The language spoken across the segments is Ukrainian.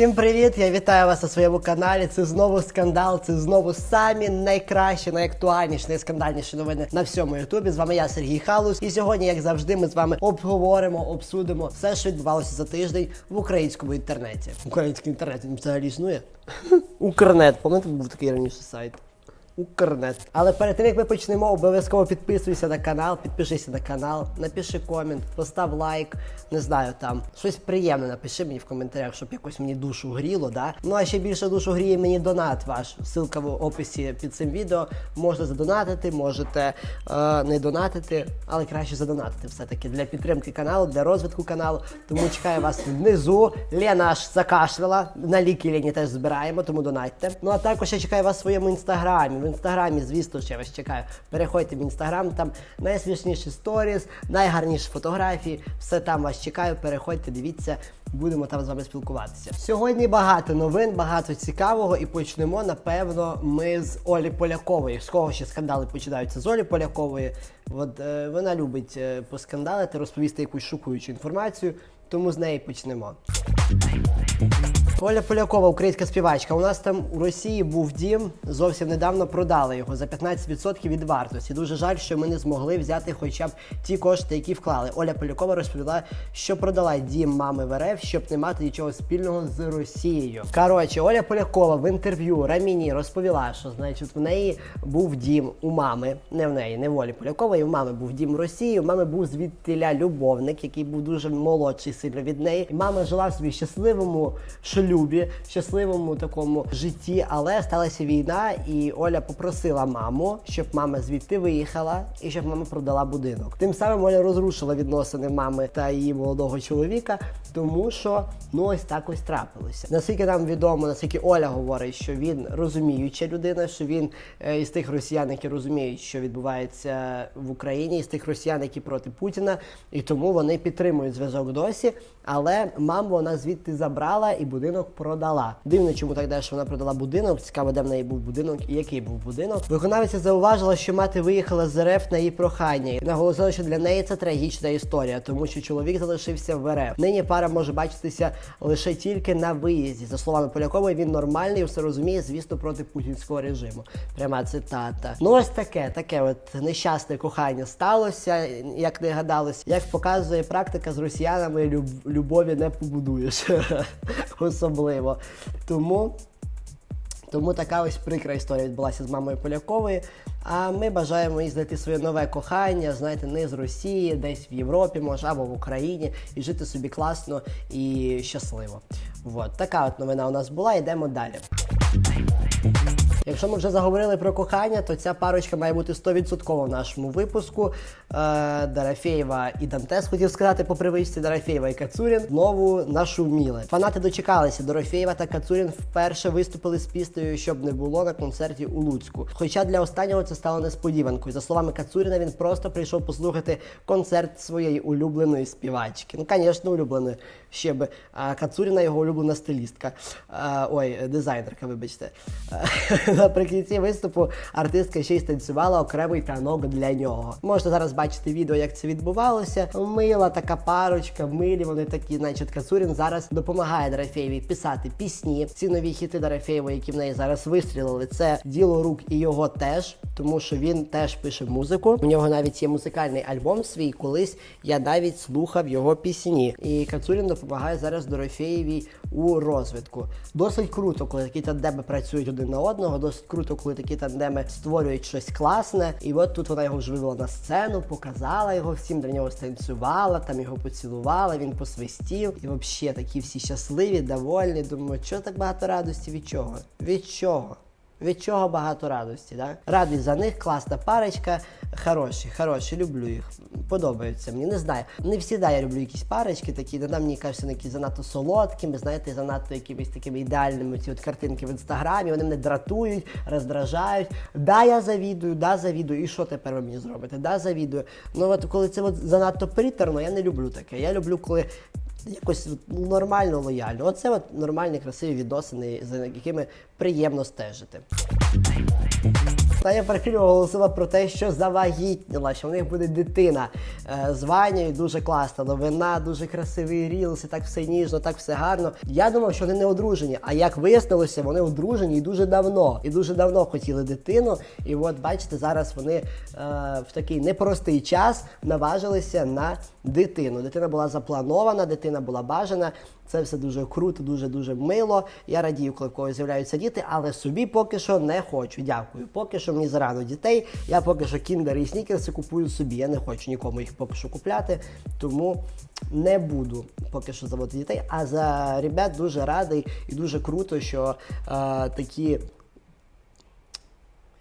Всім привіт! Я вітаю вас на своєму каналі. Це знову скандал. Це знову самі найкращі, найактуальніші, найскандальніші новини на всьому Ютубі. З вами я Сергій Халус. І сьогодні, як завжди, ми з вами обговоримо, обсудимо все, що відбувалося за тиждень в українському інтернеті. Український інтернет він взагалі існує. Укрнет. Пам'ятаєте, був такий раніше сайт. Укрнет. Але перед тим як ми почнемо, обов'язково підписуйся на канал, підпишися на канал, напиши комент, постав лайк, не знаю там. Щось приємне напиши мені в коментарях, щоб якось мені душу гріло, да? Ну а ще більше душу гріє мені донат ваш. Ссылка в описі під цим відео. Можете задонатити, можете е, не донатити, але краще задонатити все-таки для підтримки каналу, для розвитку каналу. Тому чекаю вас внизу. Лена аж закашляла. На ліки Лені теж збираємо, тому донатьте. Ну а також я чекаю вас в своєму інстаграмі. Інстаграмі, звісно, ще вас чекаю. Переходьте в інстаграм, там найсмішніші сторіс, найгарніші фотографії. Все там вас чекаю. Переходьте, дивіться. Будемо там з вами спілкуватися. Сьогодні багато новин, багато цікавого, і почнемо, напевно, ми з Олі Полякової. З кого ще скандали починаються з Олі Полякової. От е, вона любить е, поскандалити, розповісти якусь шокуючу інформацію, тому з неї почнемо. Оля Полякова, українська співачка. У нас там у Росії був дім. Зовсім недавно продали його за 15% від вартості. Дуже жаль, що ми не змогли взяти хоча б ті кошти, які вклали. Оля Полякова розповіла, що продала дім мами в РФ, щоб не мати нічого спільного з Росією. Коротше, Оля Полякова в інтерв'ю Раміні розповіла, що значить в неї був дім у мами, не в неї, не в Олі Полякової. У мами був дім в Росії. У мами був звідтиля любовник, який був дуже молодший сильно від неї. Мама жила в собі щасливому шлюбі, щасливому такому житті, але сталася війна, і Оля попросила маму, щоб мама звідти виїхала і щоб мама продала будинок. Тим самим Оля розрушила відносини мами та її молодого чоловіка, тому що ну ось так ось трапилося. Наскільки нам відомо, наскільки Оля говорить, що він розуміюча людина, що він е, із тих росіян, які розуміють, що відбувається в Україні, із тих росіян, які проти Путіна, і тому вони підтримують зв'язок досі. Але маму вона звідти забрала і будинок продала. Дивно, чому так далі вона продала будинок. Цікаво, де в неї був будинок і який був будинок. Виконавиця зауважила, що мати виїхала з РФ на її прохання. І наголосила, що для неї це трагічна історія, тому що чоловік залишився в РФ. Нині пара може бачитися лише тільки на виїзді. За словами Полякової, він нормальний, все розуміє, звісно, проти путінського режиму. Пряма цитата. Ну ось таке, таке от нещасне кохання сталося, як не гадалось. Як показує практика з росіянами, люб- любові не побудуєш. Особливо. Тому. Тому така ось прикра історія відбулася з мамою Полякової. А ми бажаємо їй знайти своє нове кохання, знаєте, не з Росії, десь в Європі, може, або в Україні, і жити собі класно і щасливо. От така от новина у нас була. Йдемо далі. Якщо ми вже заговорили про кохання, то ця парочка має бути 100% в нашому випуску. Е, Дарафєєва і Дантес хотів сказати по привичці Дарафєєва і Кацурін знову нашуміли. Фанати дочекалися. Дорофєєва та Кацурін вперше виступили з піснею, щоб не було на концерті у Луцьку. Хоча для останнього це стало несподіванкою. За словами Кацуріна, він просто прийшов послухати концерт своєї улюбленої співачки. Ну, звісно, улюбленої ще би. А Кацуріна його улюблена стилістка. А, ой, дизайнерка, вибачте. Наприкінці виступу артистка ще й станцювала окремий танок для нього. Можете зараз бачити відео, як це відбувалося. Мила така парочка, милі. Вони такі, значить, Кацурін зараз допомагає Дорофєєві писати пісні. Ці нові хіти Дорофєєвої, які в неї зараз вистрілили, це діло рук і його теж, тому що він теж пише музику. У нього навіть є музикальний альбом свій. Колись я навіть слухав його пісні. І Кацурін допомагає зараз Дорофєєвій у розвитку. Досить круто, коли такі тандеми працюють один на одного. Досить круто, коли такі тандеми створюють щось класне. І от тут вона його вже вивела на сцену, показала його всім, для нього станцювала, там його поцілувала, він посвистів. І взагалі такі всі щасливі, довольні. Думаю, що так багато радості? Від чого? Від чого? Від чого багато радості, да? Радий за них, класна парочка, хороші, хороші, люблю їх. Подобаються мені. Не знаю. Не всі да, я люблю якісь парочки такі, да, мені кажеться, вони занадто солодкими, знаєте, занадто якимись такими ідеальними ці от картинки в інстаграмі, вони мене дратують, роздражають. Да, я завідую, да, завідую. І що тепер ви мені зробите? Да, завідую. Ну от коли це от занадто приторно, я не люблю таке. Я люблю, коли якось нормально лояльно. Оце от нормальні, красиві відносини, за якими приємно стежити. Таня Парфілєва оголосила про те, що завагітніла, що в них буде дитина е, з Ванею. Дуже класна новина, дуже красивий рілс, і так все ніжно, так все гарно. Я думав, що вони не одружені. А як вияснилося, вони одружені і дуже давно. І дуже давно хотіли дитину. І от бачите, зараз вони е, в такий непростий час наважилися на дитину. Дитина була запланована, дитина була бажана. Це все дуже круто, дуже дуже мило. Я радію, коли в когось з'являються діти, але собі поки що не хочу. Дякую. Поки що мені зарано дітей. Я поки що кіндери і снікерси купую собі. Я не хочу нікому їх поки що купляти, тому не буду поки що заводити дітей. А за ребят дуже радий і дуже круто, що е, такі.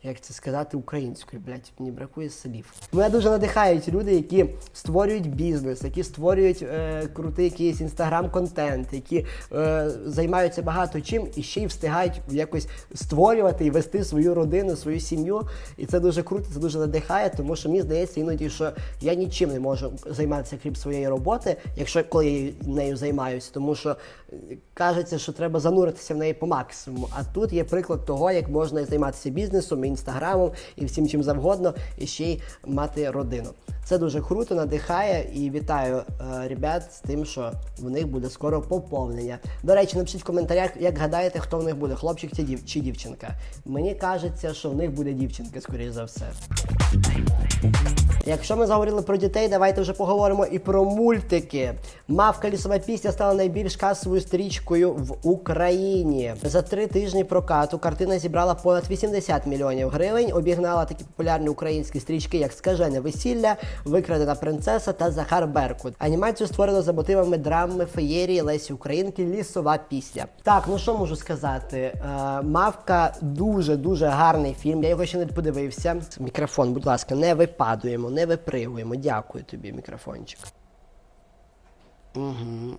Як це сказати українською, блядь, мені бракує слів. Мене дуже надихають люди, які створюють бізнес, які створюють е, крутий якийсь інстаграм-контент, які е, займаються багато чим і ще й встигають якось створювати і вести свою родину, свою сім'ю. І це дуже круто, це дуже надихає, тому що мені здається іноді, що я нічим не можу займатися крім своєї роботи, якщо коли я нею займаюся, тому що е, кажеться, що треба зануритися в неї по максимуму. А тут є приклад того, як можна займатися бізнесом, інстаграмом і всім чим завгодно, і ще й мати родину. Це дуже круто, надихає і вітаю е, ребят з тим, що в них буде скоро поповнення. До речі, напишіть в коментарях, як гадаєте, хто в них буде, хлопчик чи, дів, чи дівчинка. Мені кажеться, що в них буде дівчинка, скоріш за все. Якщо ми заговорили про дітей, давайте вже поговоримо і про мультики. Мавка лісова пісня стала найбільш касовою стрічкою в Україні. За три тижні прокату картина зібрала понад 80 мільйонів гривень. Обігнала такі популярні українські стрічки, як Скажене весілля, Викрадена принцеса та Захар Беркут. Анімацію створено за мотивами драми феєрії Лесі Українки Лісова пісня. Так, ну що можу сказати? Е, Мавка дуже дуже гарний фільм. Я його ще не подивився. Мікрофон, будь ласка, не випадуємо, не випригуємо. Дякую тобі, мікрофончик. Угу.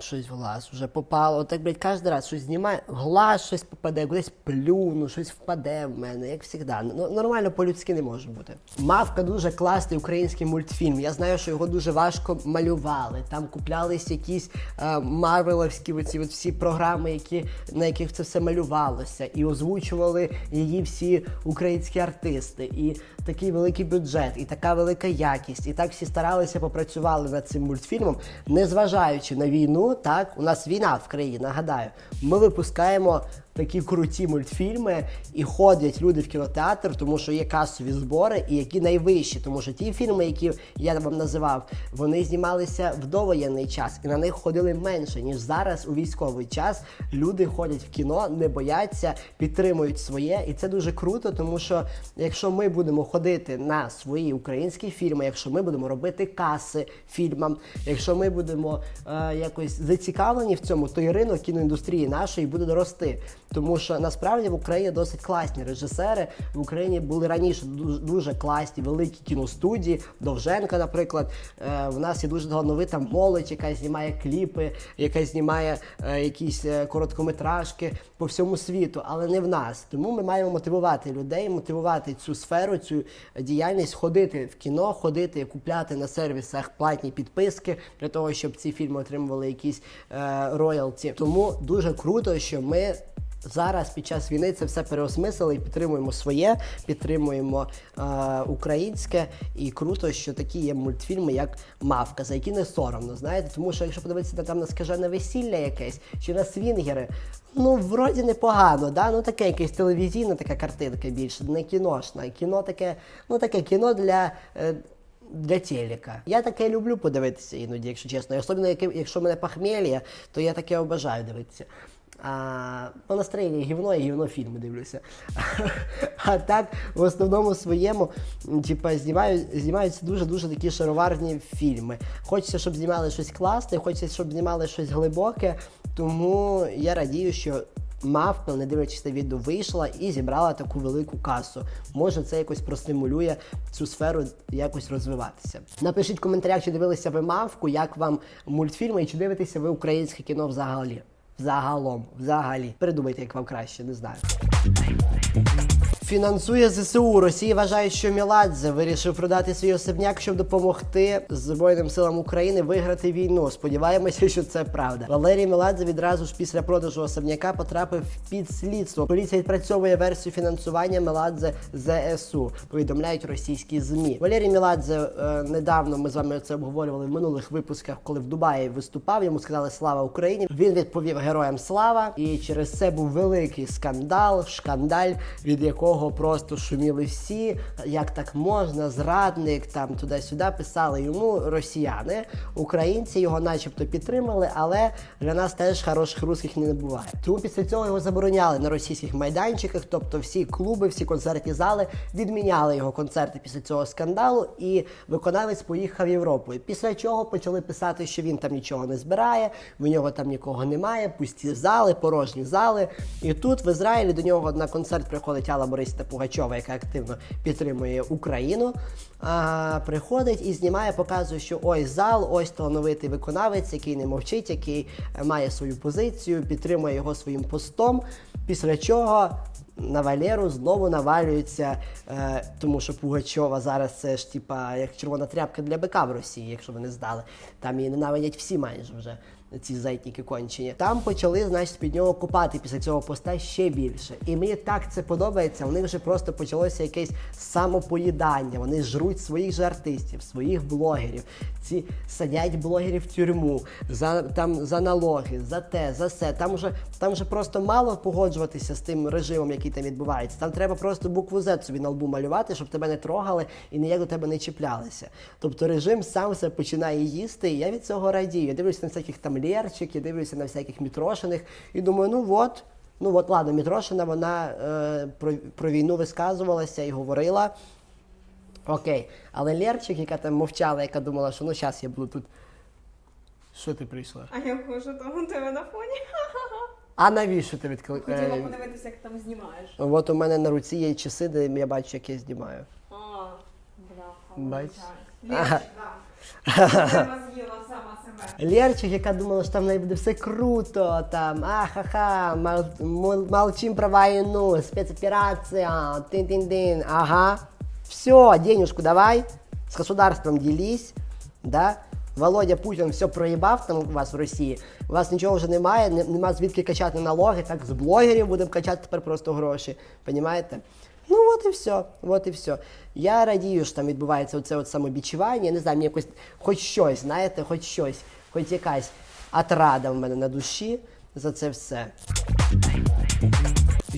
Щось в глаз вже попало. Отак, блядь, кожен раз щось знімає, в глаз щось попаде, кудись плюну, щось впаде в мене, як завжди. Ну, нормально по-людськи не може бути. Мавка дуже класний український мультфільм. Я знаю, що його дуже важко малювали. Там куплялись якісь е, марвеловські оці от всі програми, які, на яких це все малювалося, і озвучували її всі українські артисти. І такий великий бюджет, і така велика якість. І так всі старалися, попрацювали над цим мультфільмом, незважаючи на війну. Так, у нас війна в країні, нагадаю. Ми випускаємо такі круті мультфільми і ходять люди в кінотеатр, тому що є касові збори, і які найвищі, тому що ті фільми, які я вам називав, вони знімалися в довоєнний час, і на них ходили менше ніж зараз у військовий час. Люди ходять в кіно, не бояться, підтримують своє, і це дуже круто, тому що якщо ми будемо ходити на свої українські фільми, якщо ми будемо робити каси фільмам, якщо ми будемо е, якось зацікавлені в цьому, то і ринок кіноіндустрії нашої буде рости. Тому що насправді в Україні досить класні режисери. В Україні були раніше дуже, класні великі кіностудії. Довженка, наприклад. Е, в нас є дуже талановита молодь, яка знімає кліпи, яка знімає е, якісь е, короткометражки по всьому світу, але не в нас. Тому ми маємо мотивувати людей, мотивувати цю сферу, цю діяльність, ходити в кіно, ходити, купляти на сервісах платні підписки для того, щоб ці фільми отримували якісь е, роялті. Тому дуже круто, що ми. Зараз під час війни це все переосмислили і підтримуємо своє, підтримуємо е, українське. І круто, що такі є мультфільми, як Мавка, за які не соромно, знаєте. Тому що якщо подивитися на там на скажене весілля якесь чи на свінгери, ну вроді непогано, да? ну таке якесь телевізійна така картинка більше, не кіношна. Кіно таке, ну таке кіно для. Е, для телека. Я таке люблю подивитися іноді, якщо чесно. Особливо, якщо мене похмелья, то я таке обожаю дивитися. А, по настроєнні гівно і гівно фільми дивлюся. А так, в основному своєму, типа, знімаю, знімаються дуже-дуже такі шароварні фільми. Хочеться, щоб знімали щось класне, хочеться, щоб знімали щось глибоке. Тому я радію, що мавка, не дивлячись на відео, вийшла і зібрала таку велику касу. Може, це якось простимулює цю сферу якось розвиватися. Напишіть в коментарях, чи дивилися ви мавку, як вам мультфільми, і чи дивитеся ви українське кіно взагалі. Загалом, взагалі. Придумайте, як вам краще, не знаю. Фінансує ЗСУ. Росія вважає, що Міладзе вирішив продати свій особняк, щоб допомогти Збройним силам України виграти війну. Сподіваємося, що це правда. Валерій Меладзе відразу ж після продажу особняка потрапив під слідство. Поліція відпрацьовує версію фінансування Меладзе ЗСУ. Повідомляють російські змі. Валерій Меладзе е, недавно ми з вами це обговорювали в минулих випусках, коли в Дубаї виступав. Йому сказали Слава Україні. Він відповів героям слава, і через це був великий скандал, шкандаль, від якого просто шуміли всі. Як так можна, зрадник там туди-сюди писали йому росіяни. Українці його, начебто, підтримали, але для нас теж хороших русських не буває. Тому після цього його забороняли на російських майданчиках, тобто всі клуби, всі концертні зали відміняли його концерти після цього скандалу, і виконавець поїхав Європою. Після чого почали писати, що він там нічого не збирає, в нього там нікого немає, пусті зали, порожні зали. І тут в Ізраїлі до нього на концерт приходить Алла Борисівна Пугачова, яка активно підтримує Україну. А, приходить і знімає, показує, що ось зал, ось талановитий виконавець, який не мовчить, який е, має свою позицію, підтримує його своїм постом. Після чого на Валеру знову навалюється, е, тому що Пугачова зараз це ж типа як червона тряпка для бика в Росії, якщо ви не здали. Там її ненавидять всі майже вже. Ці зайтники кончені. Там почали, значить, під нього купати після цього поста ще більше. І мені так це подобається. У них вже просто почалося якесь самопоїдання. Вони жруть своїх же артистів, своїх блогерів. Ці садять блогерів в тюрму за там за налоги, за те, за все. Там вже там вже просто мало погоджуватися з тим режимом, який там відбувається. Там треба просто букву Z собі на лбу малювати, щоб тебе не трогали і ніяк до тебе не чіплялися. Тобто режим сам все починає їсти, і я від цього радію. Я дивлюся на всяких там Лєрчик, я дивлюся на всяких Мітрошиних і думаю, ну от. Ну от ладно, Мітрошина вона е, про, про війну висказувалася і говорила. Окей. Але Лєрчик, яка там мовчала, яка думала, що ну зараз я буду тут. Що ти прийшла? А я хожу там у тебе на фоні. А навіщо ти відкли... Хотіла е, подивитися, як там знімаєш. От у мене на руці є часи, де я бачу, як я знімаю. А, бляха. Бач? Лєрчик, так. З'їла себе. Яка думала, що там в буде все круто, там, ахаха, мол, мол, молчим про війну, спецоперація, тин-тин-тин, ага. Все, денежку давай, с государством делись, да? Володя Путін все проїбав там у вас в Росії. У вас нічого вже немає, не- нема звідки качати налоги, так з блогерів будемо качати тепер просто гроші. Понімаєте? Ну от і все, от і все. Я радію, що там відбувається оце от самобічування. Я не знаю, мені якось хоч щось, знаєте, хоч щось, хоч якась отрада в мене на душі за це все.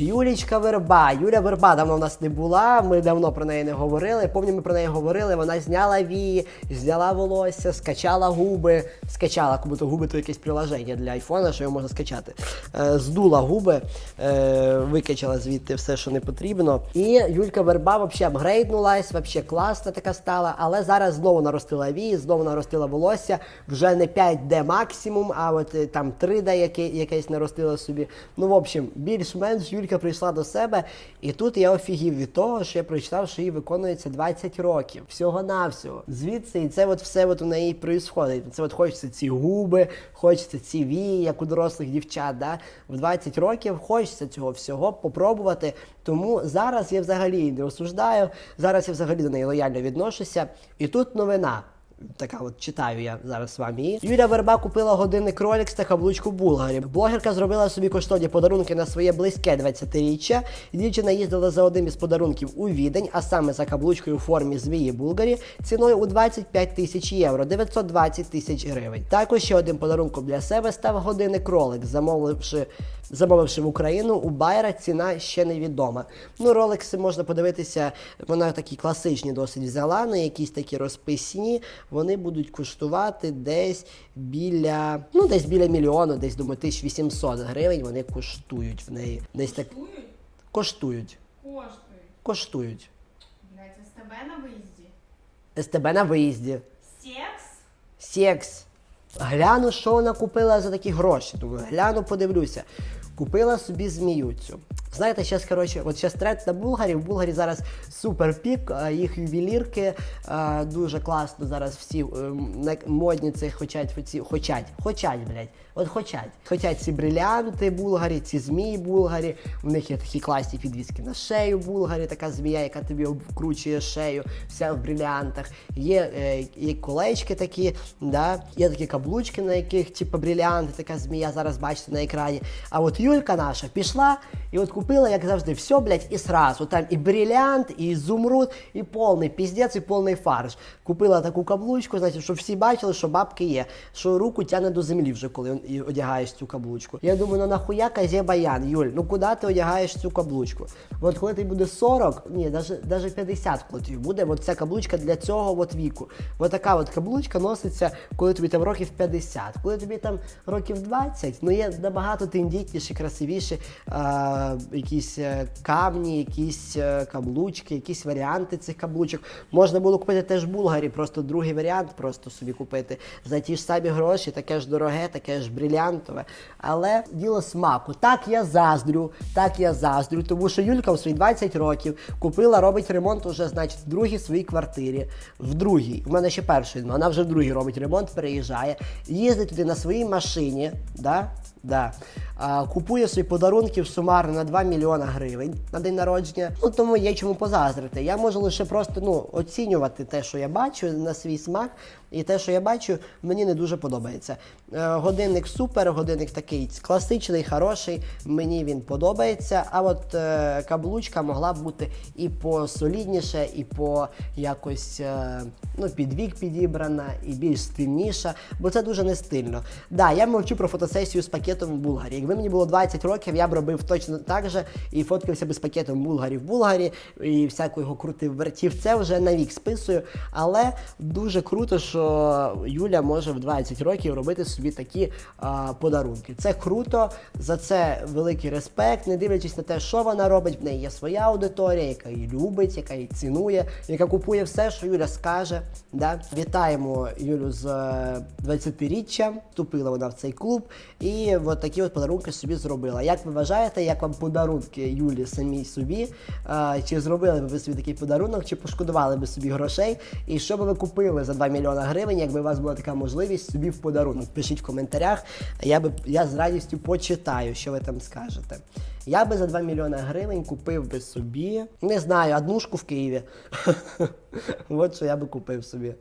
Юлічка Верба. Юля Верба давно в нас не була. Ми давно про неї не говорили. Помню, ми про неї говорили. Вона зняла вії, зняла волосся, скачала губи, скачала, як будто губи то якесь приложення для айфона, що його можна скачати. Е, здула губи, е, викачала звідти все, що не потрібно. І Юлька Верба взагалі апгрейднулась, взагалі класна така стала. Але зараз знову наростила вії, знову наростила волосся. Вже не 5D максимум, а от е, там 3D яке, якесь наростила собі. Ну, в общем, більш-менш Юлька прийшла до себе, і тут я офігів від того, що я прочитав, що їй виконується 20 років. Всього-навсього. Звідси, і це от все от у неї происходить. Це от хочеться ці губи, хочеться ці вії, як у дорослих дівчат. Да? В 20 років хочеться цього всього попробувати. Тому зараз я взагалі не осуждаю. Зараз я взагалі до неї лояльно відношуся. І тут новина. Така от читаю я зараз вам її. Юля Верба купила годинник Rolex та каблучку Булгарі. Блогерка зробила собі коштовні подарунки на своє близьке 20-річчя. Дівчина їздила за одним із подарунків у Відень, а саме за каблучкою у формі змії Булгарі ціною у 25 тисяч євро, 920 тисяч гривень. Також ще одним подарунком для себе став годинник Rolex, замовивши. Замовивши в Україну, у Байера ціна ще невідома. Ну, ролекси можна подивитися, вона такі класичні досить взяла, на якісь такі розписні. Вони будуть коштувати десь біля, ну десь біля мільйону, десь думаю, 1800 гривень вони коштують в неї. Десь так Коштують? коштують. Коштують. Коштують. Блять, тебе на виїзді. СТБ на виїзді. Секс? Секс. Гляну, що вона купила за такі гроші. Думаю, гляну, подивлюся. Купила собі змію цю. Знаєте, зараз, коротше, от зараз тренд на Булгарі. В Булгарі зараз супер пік, їх ювелірки дуже класно зараз всі ем, модні це хочуть, хочуть, хочуть, блядь, от хочуть. Хочуть ці брилянти Булгарі, ці змії Булгарі, в них є такі класні підвіски на шею Булгарі, така змія, яка тобі обкручує шею, вся в брилянтах. Є, е, є колечки такі, да? є такі каблучки, на яких типу брилянти, така змія, зараз бачите на екрані. А от Юлька наша пішла і от купила, як завжди, все, блядь, і сразу. Там і брилянт, і ізумруд, і повний піздець, і повний фарш. Купила таку каблучку, значить, щоб всі бачили, що бабки є, що руку тягне до землі вже, коли одягаєш цю каблучку. Я думаю, ну нахуя казє баян, Юль, ну куди ти одягаєш цю каблучку? От коли тобі буде 40, ні, навіть 50, коли тобі буде, от ця каблучка для цього от віку. От така от каблучка носиться, коли тобі там років 50. Коли тобі там років 20, ну є набагато тендітніші, красивіші е, якісь е, камні, якісь е, каблучки, якісь варіанти цих каблучок. Можна було купити теж Булгарі, просто другий варіант, просто собі купити за ті ж самі гроші, таке ж дороге, таке ж брилянтове. Але діло смаку. Так я заздрю, так я заздрю, тому що Юлька у свої 20 років купила, робить ремонт уже, значить, в другій своїй квартирі. В другій. У мене ще перший, вона вже в другій робить ремонт, переїжджає, їздить туди на своїй машині. Да? Да. Купує собі подарунків сумарно на 2 мільйона гривень на день народження. Ну тому є чому позаздрити. Я можу лише просто ну, оцінювати те, що я бачу на свій смак, і те, що я бачу, мені не дуже подобається. Е, годинник супер, годинник такий класичний, хороший. Мені він подобається. А от е, каблучка могла б бути і посолідніше, і по якось е, ну, під підібрана, і більш стильніша, бо це дуже не стильно. Да, я мовчу про фотосесію з пакетом в Булгарі. Якби мені було 20 років, я б робив точно так же і фоткався би з пакетом Булгарі в Булгарі, і всяко його крутив вертів. Це вже на вік списую. Але дуже круто, що Юля може в 20 років робити собі такі а, подарунки. Це круто, за це великий респект, не дивлячись на те, що вона робить. В неї є своя аудиторія, яка її любить, яка її цінує, яка купує все, що Юля скаже. Да? Вітаємо Юлю з е, 20-річчям. Вступила вона в цей клуб і от такі от подарунки собі зробила. Як ви вважаєте, як вам подарунки Юлі самій собі? А, чи зробили б ви собі такий подарунок, чи пошкодували би собі грошей? І що би ви купили за 2 мільйона гривень, якби у вас була така можливість собі в подарунок? Пишіть в коментарях. Я би я з радістю почитаю, що ви там скажете. Я би за 2 мільйона гривень купив би собі, не знаю, однушку в Києві. От що я би купив собі.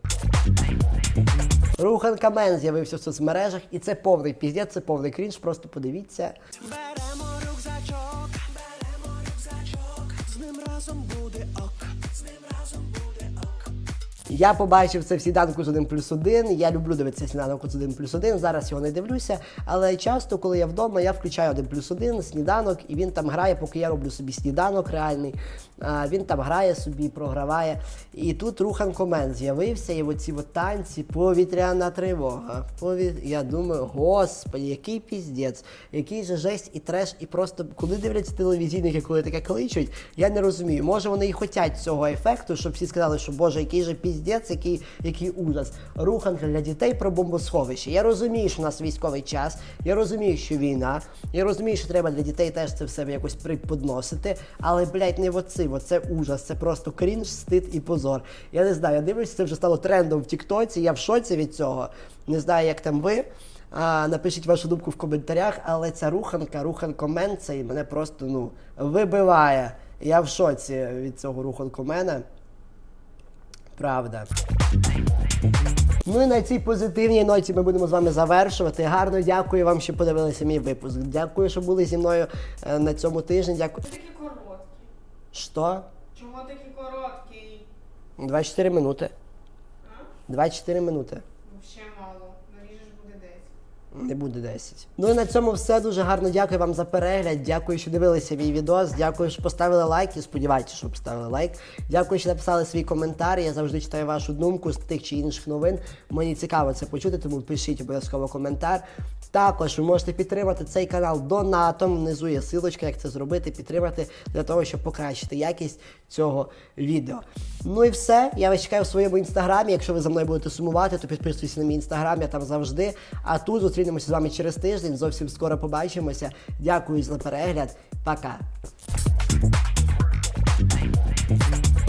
Рухан Камен з'явився в соцмережах, і це повний піздець, це повний крінж. Просто подивіться. Беремо рюкзачок, беремо рюкзачок, з ним разом буде ок, Я побачив це в сніданку з 1 плюс 1. Я люблю дивитися сніданок з 1 плюс 1. Зараз його не дивлюся. Але часто, коли я вдома, я включаю 1 плюс 1, сніданок, і він там грає, поки я роблю собі сніданок реальний. Він там грає собі, програває. І тут Рухан Комен з'явився, і оці танці, повітряна тривога. Пові... Я думаю, господи, який піздець, який же жесть і треш, і просто коли дивляться телевізійники, коли таке кличуть, я не розумію. Може вони і хочуть цього ефекту, щоб всі сказали, що Боже, який же піздець, який, який ужас. Руханка для дітей про бомбосховище. Я розумію, що у нас військовий час, я розумію, що війна, я розумію, що треба для дітей теж це все якось приподносити, але, блядь, не оци, оце ужас, це просто крінж, стид і позор. Я не знаю, я дивлюся, це вже стало трендом в Тіктоці, я в шоці від цього. Не знаю, як там ви. А, напишіть вашу думку в коментарях, але ця руханка, руханкомен, це мене просто ну, вибиває. Я в шоці від цього руханкомена. Правда. Ну і на цій позитивній ноті ми будемо з вами завершувати. Гарно дякую вам, що подивилися мій випуск. Дякую, що були зі мною е, на цьому тижні. Дякую. Такі короткі. Що? Чого такі короткі? 24 минути. А? 24 минути. Ну, ще мало. Наріжеш буде 10. Не буде 10. Ну і на цьому все. Дуже гарно дякую вам за перегляд. Дякую, що дивилися мій відос. Дякую, що поставили лайк і сподіваюся, що поставили лайк. Дякую, що написали свій коментар. Я завжди читаю вашу думку з тих чи інших новин. Мені цікаво це почути, тому пишіть обов'язково коментар. Також ви можете підтримати цей канал донатом. Внизу є силочка, як це зробити, підтримати для того, щоб покращити якість цього відео. Ну і все. Я вас чекаю в своєму інстаграмі. Якщо ви за мною будете сумувати, то підписуйтесь на мій інстаграм, я там завжди. А тут зустрінемося з вами через тиждень. Зовсім скоро побачимося. Дякую за перегляд. Пока.